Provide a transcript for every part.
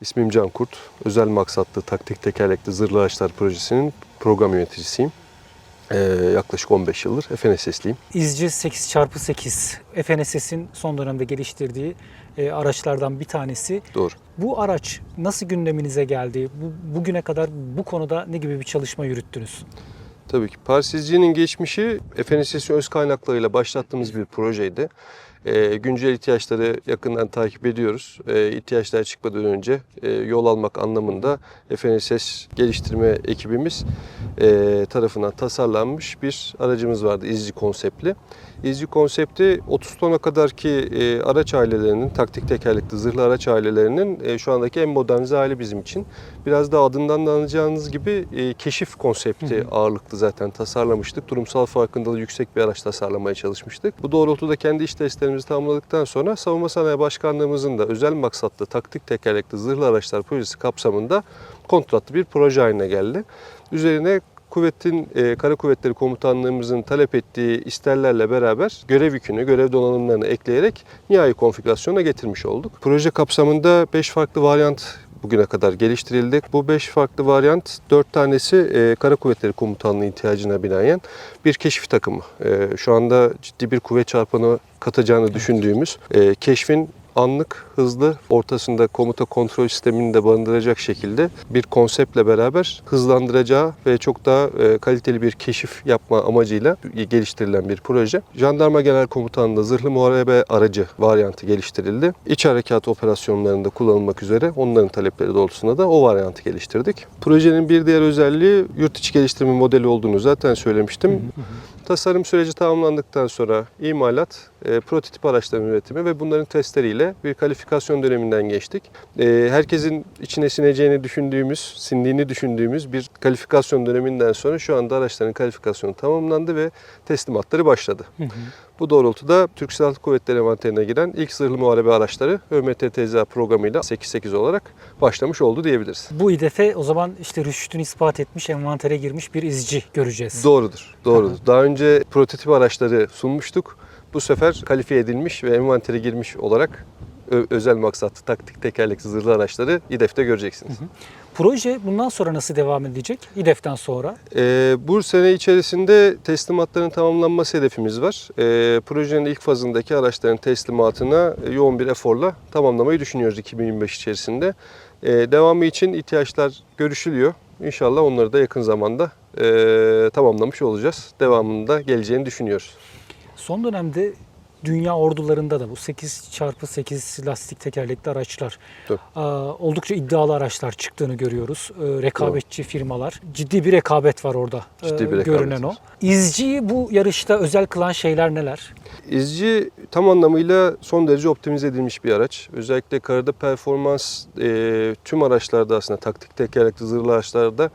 İsmim Can Kurt. Özel maksatlı taktik tekerlekli zırhlı araçlar projesinin program yöneticisiyim. Ee, yaklaşık 15 yıldır FNSS'liyim. İzci 8x8 FNSS'in son dönemde geliştirdiği e, araçlardan bir tanesi. Doğru. Bu araç nasıl gündeminize geldi? Bu, bugüne kadar bu konuda ne gibi bir çalışma yürüttünüz? Tabii ki Parsizci'nin geçmişi FNSS öz kaynaklarıyla başlattığımız bir projeydi. Ee, güncel ihtiyaçları yakından takip ediyoruz. Ee, ihtiyaçlar çıkmadan önce e, yol almak anlamında FNSS geliştirme ekibimiz e, tarafından tasarlanmış bir aracımız vardı izci konseptli. İzci konsepti 30 tona kadar ki e, araç ailelerinin, taktik tekerlekli zırhlı araç ailelerinin e, şu andaki en modernize hali bizim için. Biraz da adından da anlayacağınız gibi e, keşif konsepti ağırlıklı zaten tasarlamıştık. Durumsal farkındalığı yüksek bir araç tasarlamaya çalışmıştık. Bu doğrultuda kendi iş testlerimizi tamamladıktan sonra Savunma Sanayi Başkanlığımızın da özel maksatlı taktik tekerlekli zırhlı araçlar projesi kapsamında kontratlı bir proje haline geldi. Üzerine Kuvvetin e, Kara Kuvvetleri Komutanlığımızın talep ettiği isterlerle beraber görev yükünü, görev donanımlarını ekleyerek nihai konfigürasyona getirmiş olduk. Proje kapsamında 5 farklı varyant bugüne kadar geliştirildi. Bu 5 farklı varyant 4 tanesi e, Kara Kuvvetleri Komutanlığı ihtiyacına binaen bir keşif takımı. E, şu anda ciddi bir kuvvet çarpanı katacağını düşündüğümüz e, keşfin anlık, hızlı, ortasında komuta kontrol sistemini de barındıracak şekilde bir konseptle beraber hızlandıracağı ve çok daha e, kaliteli bir keşif yapma amacıyla geliştirilen bir proje. Jandarma Genel Komutanlığı'nda zırhlı muharebe aracı varyantı geliştirildi. İç harekat operasyonlarında kullanılmak üzere onların talepleri doğrultusunda da o varyantı geliştirdik. Projenin bir diğer özelliği yurt içi geliştirme modeli olduğunu zaten söylemiştim. Tasarım süreci tamamlandıktan sonra imalat, e, prototip araçların üretimi ve bunların testleriyle bir kalifikasyon döneminden geçtik. E, herkesin içine sineceğini düşündüğümüz, sindiğini düşündüğümüz bir kalifikasyon döneminden sonra şu anda araçların kalifikasyonu tamamlandı ve teslimatları başladı. Bu doğrultuda Türk Silahlı Kuvvetleri envanterine giren ilk zırhlı muharebe araçları ÖMTTZ programıyla 8.8 olarak başlamış oldu diyebiliriz. Bu hedefe o zaman işte rüştünü ispat etmiş, envantere girmiş bir izci göreceğiz. Doğrudur, doğrudur. Daha önce prototip araçları sunmuştuk. Bu sefer kalifiye edilmiş ve envantere girmiş olarak özel maksatlı taktik tekerlekli zırhlı araçları İDEF'te göreceksiniz. Proje bundan sonra nasıl devam edecek? İDEF'ten sonra. Ee, bu sene içerisinde teslimatların tamamlanması hedefimiz var. Ee, projenin ilk fazındaki araçların teslimatına e, yoğun bir eforla tamamlamayı düşünüyoruz 2025 içerisinde. Ee, devamı için ihtiyaçlar görüşülüyor. İnşallah onları da yakın zamanda e, tamamlamış olacağız. Devamında geleceğini düşünüyoruz. Son dönemde dünya ordularında da bu 8x8 lastik tekerlekli araçlar Tabii. aa, oldukça iddialı araçlar çıktığını görüyoruz. Ee, rekabetçi firmalar. Ciddi bir rekabet var orada. Ciddi ee, bir rekabet görünen o. İzciyi bu yarışta özel kılan şeyler neler? İzci tam anlamıyla son derece optimize edilmiş bir araç. Özellikle karada performans e, tüm araçlarda aslında taktik tekerlekli zırhlı araçlarda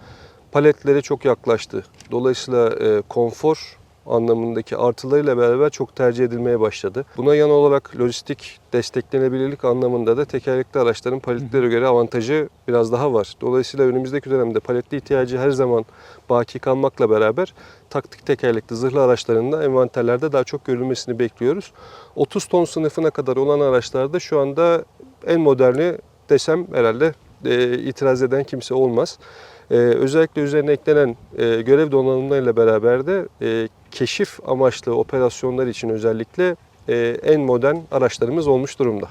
paletlere çok yaklaştı. Dolayısıyla e, konfor anlamındaki artılarıyla beraber çok tercih edilmeye başladı. Buna yan olarak lojistik desteklenebilirlik anlamında da tekerlekli araçların paletlere göre avantajı biraz daha var. Dolayısıyla önümüzdeki dönemde paletli ihtiyacı her zaman baki kalmakla beraber taktik tekerlekli zırhlı araçlarında envanterlerde daha çok görülmesini bekliyoruz. 30 ton sınıfına kadar olan araçlarda şu anda en moderni desem herhalde e, itiraz eden kimse olmaz. E, özellikle üzerine eklenen e, görev donanımlarıyla beraber de e, keşif amaçlı operasyonlar için özellikle e, en modern araçlarımız olmuş durumda.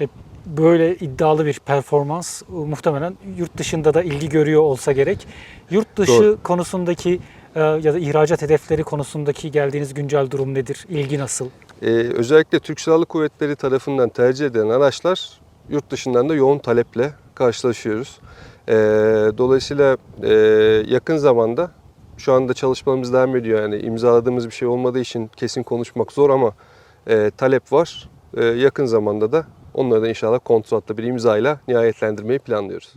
E, böyle iddialı bir performans e, muhtemelen yurt dışında da ilgi görüyor olsa gerek. Yurt dışı Doğru. konusundaki e, ya da ihracat hedefleri konusundaki geldiğiniz güncel durum nedir? İlgi nasıl? Ee, özellikle Türk Silahlı Kuvvetleri tarafından tercih edilen araçlar yurt dışından da yoğun taleple karşılaşıyoruz. Ee, dolayısıyla e, yakın zamanda şu anda çalışmalarımız devam ediyor. Yani imzaladığımız bir şey olmadığı için kesin konuşmak zor ama e, talep var. E, yakın zamanda da onları da inşallah kontratla bir imzayla nihayetlendirmeyi planlıyoruz.